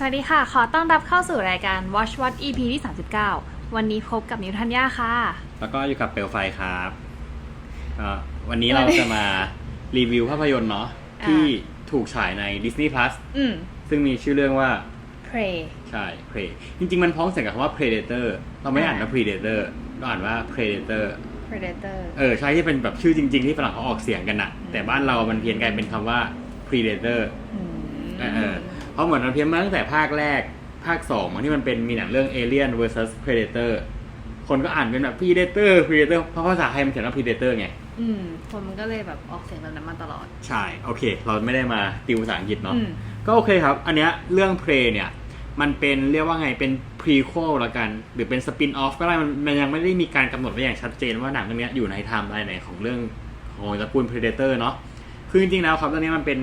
สวัสดีค่ะ ขอต้อนรับเข้าสู่รายการ Watch What EP ที่ 39 วันนี้พบกับนิวทัญญาค่ะ แล้วก็อยู่กับเปลวไฟครับอ่าวันนี้เราจะมารีวิวภาพยนตร์เนาะอ่า ที่ถูกฉายใน Disney Plus อืม ซึ่งมีชื่อเรื่องว่า Pray ใช่ Prey จริง ๆ มันพ้องเสียงกับคำว่า Predator เราไม่ได้อ่านว่าอ่า Predator เราอ่านว่า Predator Predator เออ ใช่ที่เป็นแบบชื่อจริง ๆ ที่ฝรั่งเขาออกเสียงกันนะแต่บ้านเรามันเพี้ยนกลายเป็นคำว่า Predator อืม เออเออเพ ราะเหมือนมันเพี้ยนมาตั้งแต่ภาคแรกภาคสองมันที่มันเป็นมีหนังเรื่อง Alien vs Predator คนก็อ่านเป็นแบบ Predator Predator เพราะภาษาไทยมันเขียนว่า Predator ไง อืมคนมันก็เลยแบบออกเสียงแบบนั้นมาตลอด ใช่ โอเค เราไม่ได้มาติวภาษาอังกฤษเนาะอืม ก็โอเคครับ อันเนี้ยเรื่อง Prey เนี่ย มันเป็นเรียกว่าไงเป็น prequel ละกัน หรือเป็น spin off ก็ได้มันมันยังไม่ได้มีการกำหนดไว้อย่างชัดเจนว่าหนังเรื่องเนี้ยอยู่ในไทม์ไลน์ไหนของเรื่องของตระกูล Predator เนาะคือจริงๆแล้วครับเรื่องนี้มันเป็น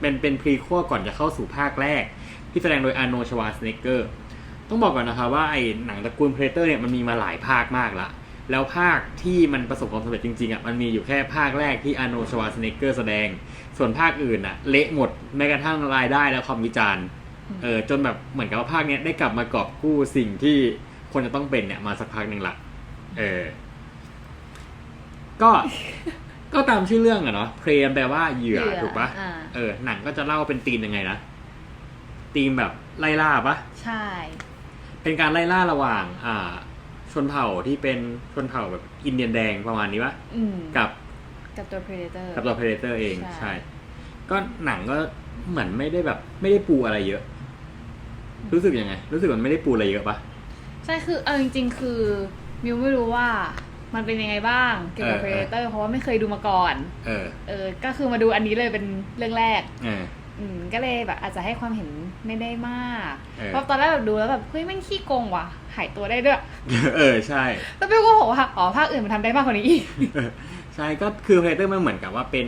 เป็นเป็น prequel ก่อนจะเข้าสู่ภาคแรก ที่แสดงโดยอาร์โนชวาสเนเกอร์ต้องบอกก่อนนะครับว่าไอ้หนังตระกูล Predator เนี่ยมันมีมาหลายภาคมากละแล้วภาคที่มันประสบความสำเร็จจริงๆอะมันมีอยู่แค่ภาคแรกที่อาร์โนชวาสเนเกอร์แสดง ส่วนภาคอื่นอะเละหมดแม้กระทั่งรายได้และความวิจารณ์เออจนแบบเหมือนกับว่าภาคเนี้ยได้กลับมากอบกู้สิ่งที่คนจะต้องเป็นเนี่ยมาสักพักหนึ่งละเออก็ ก็ตามชื่อเรื่องอะเนาะเพลมแปลว่าเหยื่อเหยื่อถูกปะอ่า เออหนังก็จะเล่าเป็นธีมยังไงนะธีมแบบไล่ล่าปะใช่ เป็นการไล่ล่าระหว่าง อ่า ชนเผ่าที่เป็นชนเผ่าแบบอินเดียนแดงประมาณนี้ปะอืมกับกับตัว Predator กับตัวเพเดเตอร์เองใช่ ใช่ ก็หนังก็เหมือนไม่ได้แบบ ไม่ได้ปูอะไรเยอะ รู้สึกยังไง รู้สึกมันไม่ได้ปูอะไรเยอะปะ ใช่คือเอาจริงๆ คือมิวไม่รู้ว่า มันเป็นยังไงบ้างเกี่ยวกับเออเออ Predator เพราะว่าไม่เคยดูมาก่อน เออเออ ก็คือมาดูอันนี้เลยเป็นเรื่องแรก เออ อืมก็เลยแบบอาจจะให้ความเห็นไม่ได้มาก เออ เพราะตอนแรกแบบดูแล้วแบบเฮ้ยแม่งขี้โกงว่ะ หายตัวได้ด้วย เออใช่ แล้วพี่ก็บอกว่าอ๋อภาคอื่นมันทำได้มากกว่านี้อีก ใช่ก็คือเพเดเตอร์มันเหมือนกับว่าเป็น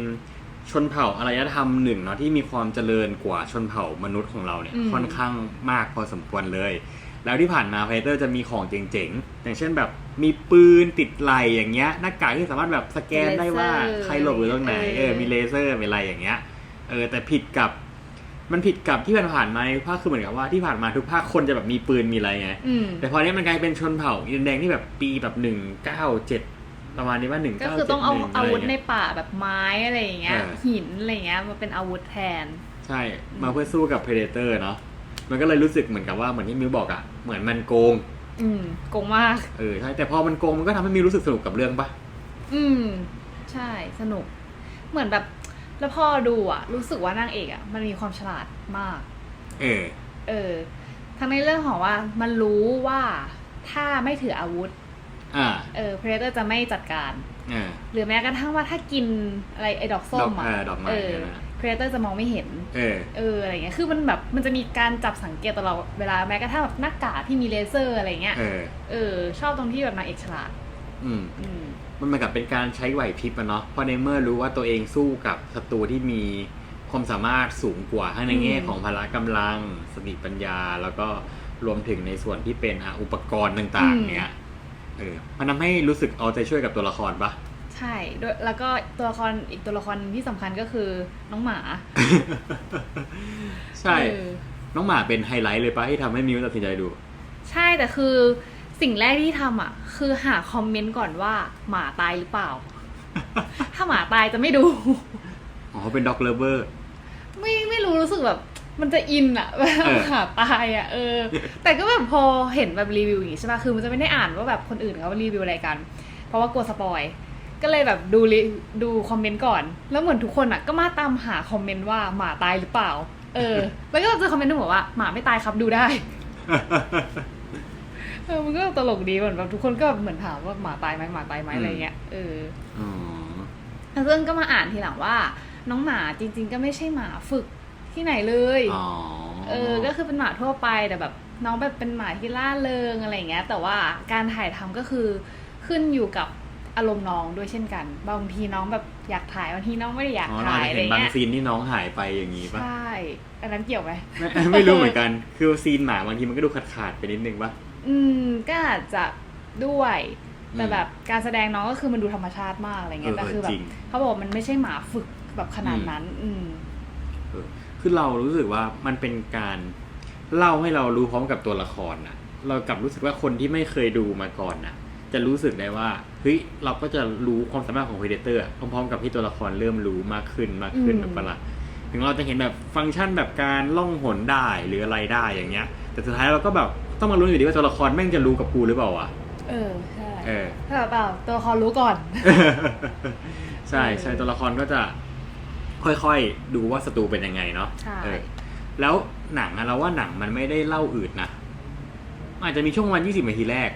ชนเผ่าอารยธรรมหนึ่งเนาะที่มีความเจริญกว่าชนเผ่ามนุษย์ของเราเนี่ยอืม ค่อนข้างมากพอสมควรเลย แล้วที่ผ่านมาเพเดเตอร์จะมีของเจ๋งๆ อย่างเช่นแบบมีปืนติดไหลอย่างเงี้ยหน้ากากที่สามารถแบบสแกนได้ว่าใครหลบอยู่ตรงไหนเออมีเลเซอร์มีอะไรอย่างเงี้ยเออแต่ผิดกับมันผิดกับที่ผ่านๆมาในภาคคือเหมือนกับว่าที่ผ่านมาทุกภาคคนจะแบบมีปืนมีอะไรไงอืมแต่พอเนี้ยมันกลายเป็นชนเผ่าอินเดียนแดงที่แบบปีแบบหนึ่งเก้าเจ็ดประมาณนี้ว่าหนึ่งก็เก้าคือเจ็ต้ดองเอาหนึ่งอาอะไรวุธในเงี้ยป่าแบบไม้อะไรอย่างเงี้ยเออหินอะไรอย่างเงี้ยมาเป็นอาวุธแทน ใช่มาเพื่อสู้กับ Predator เนาะ มันก็เลยรู้สึกเหมือนกับว่าเหมือนที่มิวบอกอะเหมือนมันโกงอืมโกงมาก เออใช่แต่พอมันโกงมันก็ทำให้มิวรู้สึกสนุกกับเรื่องปะอืม ใช่สนุก เหมือนแบบ แล้วพอดูอะ รู้สึกว่านางเอกอะ มันมีความฉลาดมาก เออ เออ ทั้งในเรื่องของว่ามันรู้ว่าถ้าไม่ถืออาวุธ อ่าเออ Predator จะไม่จัดการ อ่า หรือแม้กระทั่งว่าถ้ากินอะไรไอ้ดอกส้ดอมกอะเออดอกไม้เออ เนี่ยนะ Predator จะมองไม่เห็น เออ เอออะไรเงี้ย คือมันแบบมันจะมีการจับสังเกตตลอดเวลาแม้กระทั่งแบบหน้ากากที่มีเลเซอร์อะไรเงี้ย เออ เออ ชอบตรงที่แบบนางเอกฉลาด อืม อืม มันเหมือนกับเป็นการใช้ไหวพริบอะเนาะเพราะในเมื่อรู้ว่าตัวเองสู้กับศัตรูที่มีความสามารถสูงกว่าทั้งในแง่อืม ของพละกำลัง สติปัญญา แล้วก็รวมถึงในส่วนที่เป็นอะอุปกรณ์ต่าง ๆ เนี้ยเออ มันทำให้รู้สึกเอาใจช่วยกับตัวละครปะใช่ด้วยแล้วก็ตัวละครอีกตัวละครที่สำคัญก็คือน้องหมา ใช่ เออ น้องหมาเป็นไฮไลท์เลยปะที่ทำให้มิวตัดสินใจดู ใช่แต่คือสิ่งแรกที่ทำอะ คือหาคอมเมนต์ก่อนว่าหมาตายหรือเปล่า ถ้าหมาตายจะไม่ดู อ๋อเป็นด็อกเลเวอร์ ไม่ไม่รู้รู้สึกแบบ มันจะอินอะแบบเออหมาตายอะเออ แต่ก็แบบพอเห็นแบบรีวิวอย่างงี้ใช่ป่ะคือมันจะไม่ได้อ่านว่าแบบคนอื่นเขารีวิวอะไรกัน เพราะว่ากลัวสปอย ก็เลยแบบดูรีดูคอมเมนต์ก่อน แล้วเหมือนทุกคนอะก็มาตามหาคอมเมนต์ว่าหมาตายหรือเปล่า เออ แล้วก็เจอคอมเมนต์ที่บอกว่าหมาไม่ตายครับดูได้ เออมันก็ตลกดีเหมือนแบบทุกคนก็เหมือนถามว่าหมาตายไหมหมาตายไหมอืมอะไรเงี้ย เอออ๋อแล้วซึ่งก็มาอ่านทีหลังว่า น้องหมาจริง ๆ ก็ไม่ใช่หมาฝึกที่ไหนเลยอ๋อเออ ก็คือเป็นหมาทั่วไปแต่แบบ น้องแบบเป็นหมาที่ล่าเริงอะไรเงี้ย แต่ว่าการถ่ายทำก็คือขึ้นอยู่กับ อารมณ์น้องด้วยเช่นกัน บางทีน้องแบบอยากถ่ายบางทีน้องไม่ได้อยากอ๋อเราถ่าอาจยจะอะไรเห็นบางเงี้ยซีนที่น้องหายไปอย่างนี้ปะใช่อันนั้นเกี่ยวไหม ไม่ไม่รู้เหมือนกัน คือซีนหมาบางทีมันก็ดูขาดขาดๆไปนิดนึงปะ อืมก็อาจจะด้วยแต่อืมแบบการแสดงน้องก็คือมันดูธรรมชาติมากอะไรเงี้ยเออแต่คือแบจริบง เขาบอกว่ามันไม่ใช่หมาฝึกแบบขนาดนั้น อืม เออคือเรารู้สึกว่ามันเป็นการเล่าให้เรารู้พร้อมกับตัวละครน่ะเรากลับรู้สึกว่าคนที่ไม่เคยดูมาก่อนน่ะจะรู้สึกได้ว่า เฮ้ยเราก็จะรู้ความสามารถของ Predator พร้อมๆกับที่ตัวละครเริ่มรู้มากขึ้นมากขึ้นอืมแบบประหลาดถึงเราจะเห็นแบบฟังก์ชันแบบการล่องหนได้หรืออะไรได้อย่างเงี้ย แต่สุดท้ายเราก็แบบต้องมารู้อยู่ดีว่าตัวละครแม่งจะรู้กับกูหรือเปล่าวะเออใช่เออถ้าแบบเปล่าตัวละครรู้ก่อน ใช่ใช่เออตัวละครก็จะค่อยๆ ดูว่าศัตรูเป็นยังไงเนาะใช่เออแล้วหนังอะเราว่าหนังมันไม่ได้เล่าอืดนะมันอาจจะมีช่วงวันยี่สิบนาทีแรก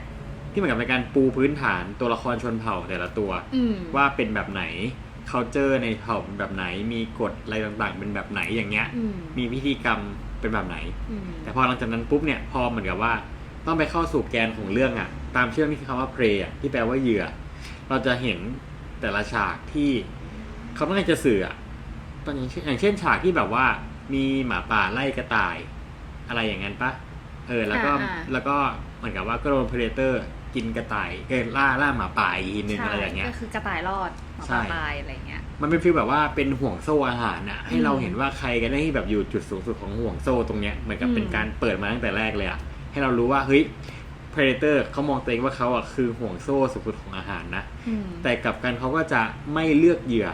ที่เหมือนกับเป็นการปูพื้นฐานตัวละครชนเผ่าแต่ละตัว อืมว่าเป็นแบบไหน culture ในเผ่าเป็นแบบไหน มีกฎอะไรต่างๆ เป็นแบบไหนอย่างเงี้ย อืมมีพิธีกรรมเป็นแบบไหน อืมแต่พอหลังจากนั้นปุ๊บเนี่ยพอเหมือนกับว่า ต้องไปเข้าสู่แกนของเรื่องอะตามชื่อนี่คือคำว่า prey อะที่แปลว่าเหยื่อ เราจะเห็นแต่ละฉากที่เขาต้องการจะสื่ออะตอนอย่างเช่นอย่างเช่นฉากที่แบบว่า มีหมาป่าไล่กระต่าย อะไรอย่างนั้นปะเออแล้วก็อ่าอ่าแล้วก็เหมือนกับว่าก็โดน predator กินกระต่ายเออล่าล่าหมาป่าอีกทีนึงใช่อะไรอย่างเงี้ย ก็คือกระต่ายรอดหมาใช่ป่าตายอะไรเงี้ย มันเป็นฟีลแบบว่าเป็นห่วงโซ่อาหารน่ะ ให้อืมเราเห็นว่าใครกันได้ที่แบบอยู่จุดสูงสุดของห่วงโซ่ตรงเนี้ยเหมือนกับเป็นอืมการเปิดมาตั้งแต่แรกเลยอะให้เรารู้ว่าเฮ้ย predator เขามองตัวเองว่าเขาอะคือห่วงโซ่สูงสุดของอาหารนะอืมแต่กลับกันเขาก็จะไม่เลือกเหยื่อ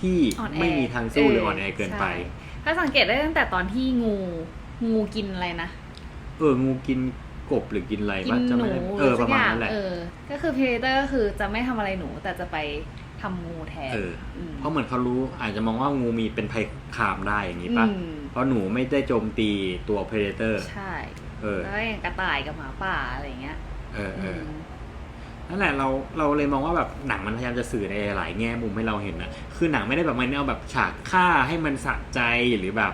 ที่อ่อนแอไม่มีทางสู้หรืออ่อนแอเกินไปใช่ถ้าสังเกตได้ตั้งแต่ตอนที่งูงูกินอะไรนะ เอองูกิน กบหรือกินอะไรกินวะหจำนูไม่ได้หเอรืออปสัระกมาอณย่างนั้นแหละ เออ ก็คือ predator ก็คือจะไม่ทำอะไรหนู แต่จะไปทำงูแทนเออ มเพราะเหมือนเขารู้อาจจะมองว่างูมีเป็นภัยคุกคามได้อย่างนี้ปะอืมเพราะหนูไม่ได้โจมตีตัว predator ใช่ เออ แล้วก็อย่างกระต่ายกับหมาป่าอะไรเงี้ยเออเออม นั่นแหละเราเราเลยมองว่าแบบหนังมันพยายามจะสื่อในหลายแง่มุมให้เราเห็นนะคือหนังไม่ได้แบบมันเอาแบบฉากฆ่าให้มันสะใจหรือแบบ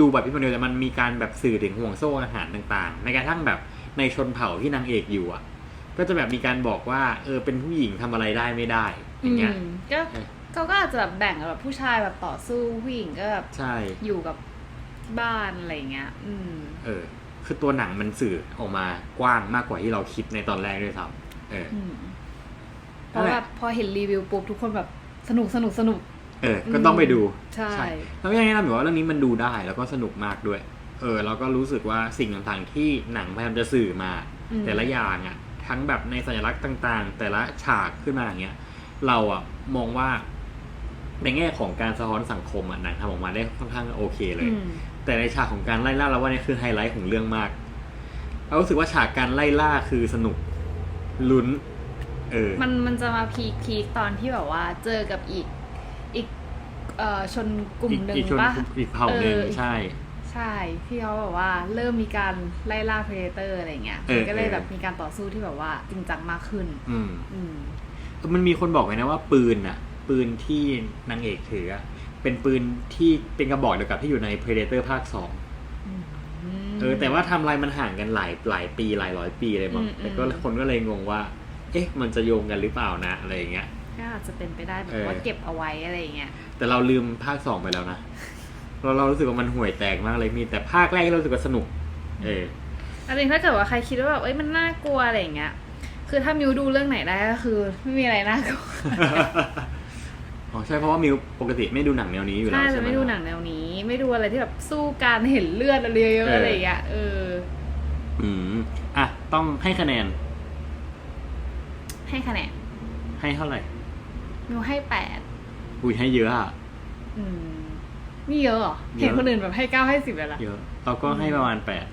ดูแบบพี่มันเดียวแต่มันมีการแบบสื่อถึงห่วงโซ่อาหารต่างๆ ในกระทั่งแบบในชนเผ่าที่นางเอกอยู่อะ ก็จะแบบมีการบอกว่า เออเป็นผู้หญิงทำอะไรได้ไม่ได้อย่างเงี้ยอืมก็เออเขาก็อาจจะแบบแบ่งแบบผู้ชายแบบต่อสู้ผู้หญิงก็แบบใช่อยู่กับที่บ้านอะไรเงี้ย อืม เออ คือตัวหนังมันสื่อออกมากว้างมากกว่าที่เราคิดในตอนแรกด้วยซ้ำเอออืมเพนั่นราะแหละแบบพอเห็นรีวิวปุ๊บทุกคนแบบสนุกสนุกสนุก เออ ก็ต้องไปดูใช่แล้วก็ยังแนะนำอยู่ว่าเรื่องนี้มันดูได้แล้วก็สนุกมากด้วย เออแล้วก็รู้สึกว่าสิ่งต่างๆที่หนังพยายามจะสื่อมาอืมแต่ละอย่างอะทั้งแบบในสัญลักษณ์ต่างๆ แต่ละฉากขึ้นมาอย่างเงี้ยเราอะมองว่าในแง่ของการสะท้อนสังคมอะหนังทำออกมาได้ค่อนข้างโอเคเลยอืมแต่ในฉากของการไล่ล่าเราว่านี่คือไฮไลท์ของเรื่องมากเรารู้สึกว่าฉากการไล่ล่าคือสนุกลุ้น เออ มันมันจะมาพีคพีคตอนที่แบบว่าเจอกับอีกอีก เอ่อชนกลุ่มอีกหนึ่งอีกชนปะอีกเผ่าหนึ่งเออใช่ ใช่ที่เขาแบบว่าเริ่มมีการไล่ล่า predator อะไรเงี้ยเออมันก็เลยเออ แบบมีการต่อสู้ที่แบบว่าจริงจังมากขึ้น อืม อืม มันมีคนบอกไว้นะว่าปืนอะ ปืนที่นางเอกถืออะเป็นปืนที่เป็นกระบอกเดียวกับที่อยู่ใน Predator ภาคสองเออแต่ว่าไทำลายมันห่างกันหลายหลายปีหลายร้อยปีเลยมั้งอืมแต่ก็อืมคนก็เลยงงว่า เอ๊ะ มันจะโยงกันหรือเปล่านะอะไรอย่างเงี้ย ก็อาจจะเป็นไปได้แบบเออว่าเก็บเอาไว้อะไรเงี้ยแต่เราลืมภาคสองไปแล้วนะเราเรารู้สึกว่ามันห่วยแตกมากเลยมีแต่ภาคแรกที่เรารู้สึกว่าสนุก เอออันนี้ถ้าเกิดว่าใครคิดว่าแบบเอ้ยมันน่ากลัวอะไรเงี้ย คือถ้ามิวดูเรื่องไหนได้ก็คือ ไม่มีอะไรน่ากลัวอ๋อใช่เพราะว่ามิวปกติไม่ดูหนังแนวนี้อยู่แล้วใช่ใช่จะไหมไม่ดูหนังแนวนี้ ไม่ดูอะไรที่แบบสู้การเห็นเลือดอะไรเยอะเออๆอะไรเงี้ยเออ อืมอะต้องให้คะแนน ให้คะแนน ให้เท่าไหร่ มิวให้แปดอุ้ยให้เยอะอะ อืมนี่เยอะเหรอเยอะ เห็นคนอื่นแบบให้เก้าให้สิบเลยละเยอะเราก็ให้ประมาณแปด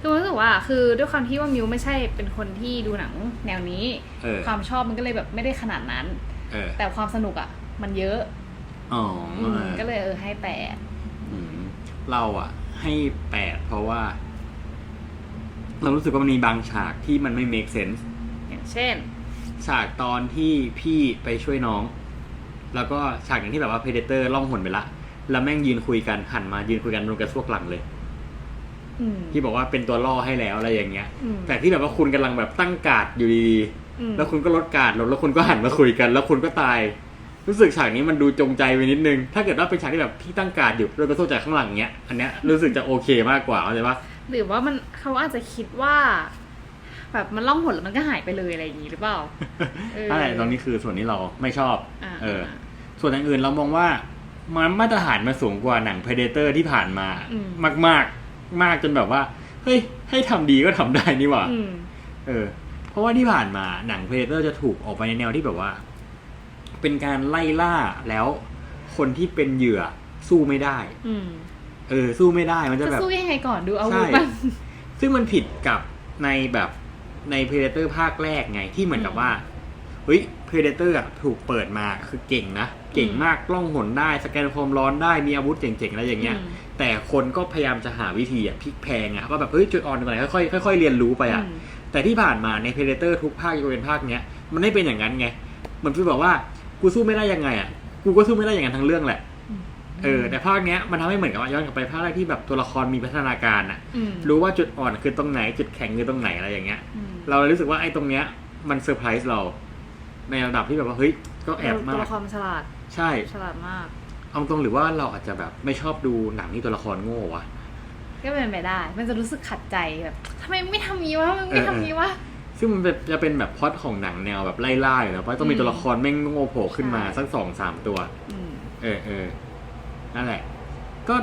คือรู้สึกว่าคือด้วยความที่ว่ามิวไม่ใช่เป็นคนที่ดูหนังแนวนี้ เออความชอบมันก็เลยแบบไม่ได้ขนาดนั้น เออแต่ความสนุกอะ มันเยอะอ๋ออืมก็เลยเออให้แปดอืมเราอะให้แปดเพราะว่า เรารู้สึกว่ามันมีบางฉากที่มันไม่ make sense อย่างเช่น ฉากตอนที่พี่ไปช่วยน้อง แล้วก็ฉากอย่างที่แบบว่า Predator ล่องหนไปละ แล้วแม่งยืนคุยกันหันมายืนคุยกันบนกระซวกหลังเลยอืมที่บอกว่าเป็นตัวล่อให้แล้วอะไรอย่างเงี้ยอืมแต่ที่แบบว่าคุณกำลังแบบตั้งการ์ดอยู่ดีอืมๆแล้วคุณก็ลดการ์ดลงแล้วคุณก็หันมาคุยกัน แล้วคุณก็ตาย รู้สึกฉากนี้มันดูจงใจไปนิดนึง ถ้าเกิดว่าเป็นฉากที่แบบพี่ตั้งการ์ดอยู่แล้วก็สู้จากข้างหลังเงี้ย อันเนี้ยรู้สึกจะโอเคมากกว่าเข้าใจปะหรือว่ามันเขาอาจจะคิดว่า แบบมันล่องหนแล้วมันก็หายไปเลยอะไรอย่างนี้หรือเปล่าเออใช่ตรงนี้คือส่วนที่เราไม่ชอบอ่าเออ ส่วนอย่างอื่นเรามองว่ามันมาตรฐานมันสูงกว่าหนัง Predator ที่ผ่านมา อืมมากๆมากจนแบบว่า เฮ้ย ให้ทำดีก็ทำได้นี่หว่า อืม เออ เพราะว่าที่ผ่านมาหนังเพ d เตอร์จะถูกออกไปในแนวที่แบบว่า เป็นการไล่ล่าแล้วคนที่เป็นเหยื่อสู้ไม่ได้ อืมเออ สู้ไม่ได้มันจะจะแบบ สู้ยังไงก่อนดูอาวุธใช่มัน ซึ่งมันผิดกับในแบบในเพ d เตอร์ภาคแรกไงที่เหมือนกับว่า เฮ้ยเพ d เตอร์อะถูกเปิดมาคือเก่งนะ เก่งมากกล้องหนได้สแกนความร้อนได้มีอาวุธเจ๋งๆอะไรอย่างเงี้ยอืมแต่คนก็พยายามจะหาวิธีอะพลิกแพลงอะก็แบบเฮ้ยจุดอ่อนตรงไหนค่อยๆค่อยๆเรียนรู้ไปอะอืมแต่ที่ผ่านมาใน Predator ทุกภาคยกเว้นภาคเนี้ยมันไม่เป็นอย่างนั้นไงเหมือนพี่บอกว่ากูสู้ไม่ได้ยังไงอะกูก็สู้ไม่ได้อย่างนั้นทั้งเรื่องแหละเออแต่ภาคเนี้ยมันทำให้เหมือนกับว่าย้อนกลับไปภาคแรกที่แบบตัวละครมีพัฒนาการอะอืมรู้ว่าจุดอ่อนคือตรงไหนจุดแข็งคือตรงไหนอะไรอย่างเงี้ยอืมเราเลยรู้สึกว่าไอ้ตรงเนี้ยมันเซอร์ไพรส์เรา ในระดับที่แบบว่าเฮ้ยก็แอบมาตัวกละครมันฉลาดใช่ ฉลาดมากเอาตรงหรือว่าเราอาจจะแบบไม่ชอบดูหนังที่ตัวละครโง่วะ ก็เป็นไปได้ มันจะรู้สึกขัดใจแบบทำไมไม่ทำงี้วะมึงไม่ทำงี้วะ ซึ่งมันเป็นจะเป็นแบบพล็อดของหนังแนวแบบไล่ล่าอยู่แล้วเพราะต้องมีอืมตัวละครแม่งโง่โผล่ขึ้นมาใช่ สักสองสามตัว อืมเออเออนั่นแหละ ก็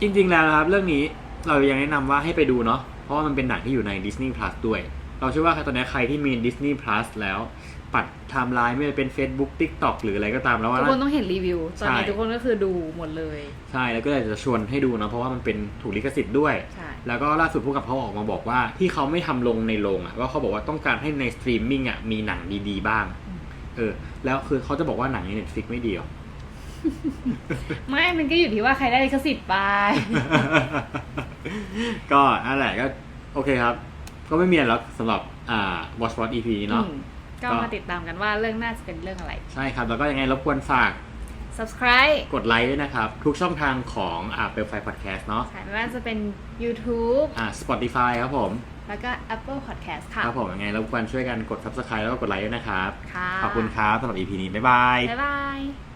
จริงๆแล้วนะครับ เรื่องนี้เรายังแนะนำว่าให้ไปดูเนาะเพราะว่ามันเป็นหนังที่อยู่ใน Disney Plus ด้วย เราเชื่อว่าตอนนี้ใครที่มี Disney Plus แล้ว ปัดไทม์ไลน์ไม่ว่าจะเป็น Facebook TikTok หรืออะไรก็ตามแล้วว่า ทุกคนต้องเห็นรีวิว ตอนนี้ใช่ ทุกคนก็คือดูหมดเลย ใช่แล้วก็อยากจะชวนให้ดูเนาะเพราะว่ามันเป็นถูกลิขสิทธิ์ด้วย ใช่ แล้วก็ล่าสุดผู้กับเขาออกมาบอกว่าที่เขาไม่ทำลงในโรงอะก็เขาบอกว่าต้องการให้ในสตรีมมิ่งอะมีหนังดีๆบ้างเออแล้วคือเขาจะบอกว่าหนังใน Netflix ไม่ดีหรอ ไม่มันก็อยู่ที่ว่าใครได้ลิขสิทธิ์ไป ก็นั่นแหละก็โอเคครับ ก็ไม่มีอะไรแล้วสำหรับอ่า Watch Watch EP นี้เนาะอืม ก็มาติดตามกันว่าเรื่องน่าจะเป็นเรื่องอะไร ใช่ครับ แล้วก็ยังไงรบกวนฝาก subscribe กดไลค์ด้วยนะครับ ทุกช่องทางของอ่าเปลไฟพอดแคสต์เนาะใช่ไม่ว่าจะเป็น YouTube อ่า Spotify ครับผม แล้วก็ Apple Podcast ค่ะ ครับผมยังไงรบกวนช่วยกันกด Subscribe แล้วก็กดไลค์ด้วยนะครับ ค่ะ ขอบคุณครับสำหรับ EP นี้ บ๊ายบาย บ๊ายบาย